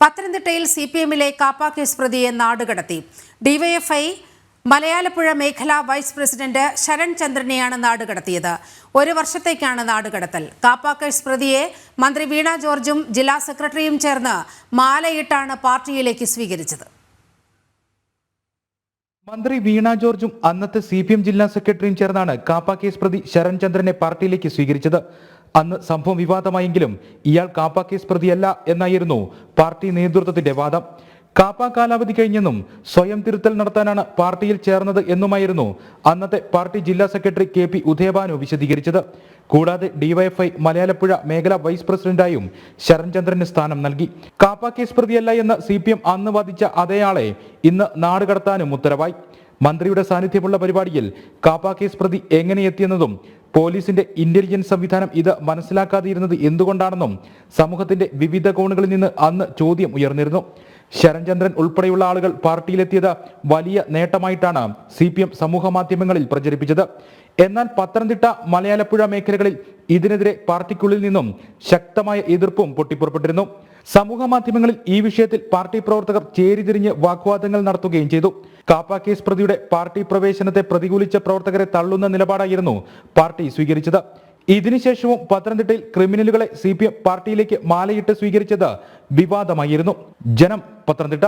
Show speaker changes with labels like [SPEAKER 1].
[SPEAKER 1] പത്തനംതിട്ടയിൽ C P എമ്മിലെ KAAPA case പ്രതിയെ നാടുകടത്തി. ഡിവൈഎഫ്ഐ മലയാലപ്പുഴ മേഖലാ വൈസ് പ്രസിഡന്റ് ശരൺ ചന്ദ്രനെയാണ് നാടുകടത്തിയത്. ഒരു വർഷത്തേക്കാണ് നാടുകടത്തൽ. കാപ്പ കേസ് പ്രതിയെ മന്ത്രി വീണ ജോർജും ജില്ലാ സെക്രട്ടറിയും ചേർന്ന് മാലയിട്ടാണ് പാർട്ടിയിലേക്ക് സ്വീകരിച്ചത്.
[SPEAKER 2] മന്ത്രി വീണ ജോർജും അന്നത്തെ സി പി എം ജില്ലാ സെക്രട്ടറിയും ചേർന്നാണ് കാപ്പ കേസ് പ്രതി ശരൺ ചന്ദ്രനെ പാർട്ടിയിലേക്ക് സ്വീകരിച്ചത്. അന്ന് സംഭവം വിവാദമായെങ്കിലും ഇയാൾ കാപ്പ കേസ് പ്രതിയല്ല എന്നായിരുന്നു പാർട്ടി നേതൃത്വത്തിന്റെ വാദം. കാപ്പ കാലാവധി കഴിഞ്ഞെന്നും സ്വയം തിരുത്തൽ നടത്താനാണ് പാർട്ടിയിൽ ചേർന്നത് എന്നുമായിരുന്നു അന്നത്തെ പാർട്ടി ജില്ലാ സെക്രട്ടറി കെ പി ഉദയഭാനു വിശദീകരിച്ചത്. കൂടാതെ ഡിവൈഎഫ്ഐ മലയാലപ്പുഴ മേഖലാ വൈസ് പ്രസിഡന്റായും ശരൺചന്ദ്രന് സ്ഥാനം നൽകി. കാപ്പ കേസ് പ്രതിയല്ല എന്ന് സി പി എം അന്ന് വാദിച്ച അതേയാളെ ഇന്ന് നാട് കടത്താനും ഉത്തരവായി. മന്ത്രിയുടെ സാന്നിധ്യമുള്ള പരിപാടിയിൽ കാപ്പ കേസ് പ്രതി എങ്ങനെ എത്തിയെന്നതും പോലീസിന്റെ ഇന്റലിജൻസ് സംവിധാനം ഇത് മനസ്സിലാക്കാതിരുന്നത് എന്തുകൊണ്ടാണെന്നും സമൂഹത്തിന്റെ വിവിധ കോണുകളിൽ നിന്ന് അന്ന് ചോദ്യം ഉയർന്നിരുന്നു. ശരൺചന്ദ്രൻ ഉൾപ്പെടെയുള്ള ആളുകൾ പാർട്ടിയിലെത്തിയത് വലിയ നേട്ടമായിട്ടാണ് സി പി എം സമൂഹ മാധ്യമങ്ങളിൽ പ്രചരിപ്പിച്ചത്. എന്നാൽ പത്തനംതിട്ട മലയാലപ്പുഴ മേഖലകളിൽ ഇതിനെതിരെ പാർട്ടിക്കുള്ളിൽ നിന്നും ശക്തമായ എതിർപ്പും പൊട്ടിപ്പുറപ്പെട്ടിരുന്നു. സമൂഹ മാധ്യമങ്ങളിൽ ഈ വിഷയത്തിൽ പാർട്ടി പ്രവർത്തകർ ചേരിതിരിഞ്ഞ് വാഗ്വാദങ്ങൾ നടത്തുകയും ചെയ്തു. കാപ്പ കേസ് പ്രതിയുടെ പാർട്ടി പ്രവേശനത്തെ പ്രതികൂലിച്ച പ്രവർത്തകരെ തള്ളുന്ന നിലപാടായിരുന്നു പാർട്ടി സ്വീകരിച്ചത്. ഇതിനുശേഷവും പത്തനംതിട്ടയിൽ ക്രിമിനലുകളെ സി പി എം പാർട്ടിയിലേക്ക് മാലയിട്ട് സ്വീകരിച്ചത് വിവാദമായിരുന്നു. ജനം പത്തനംതിട്ട.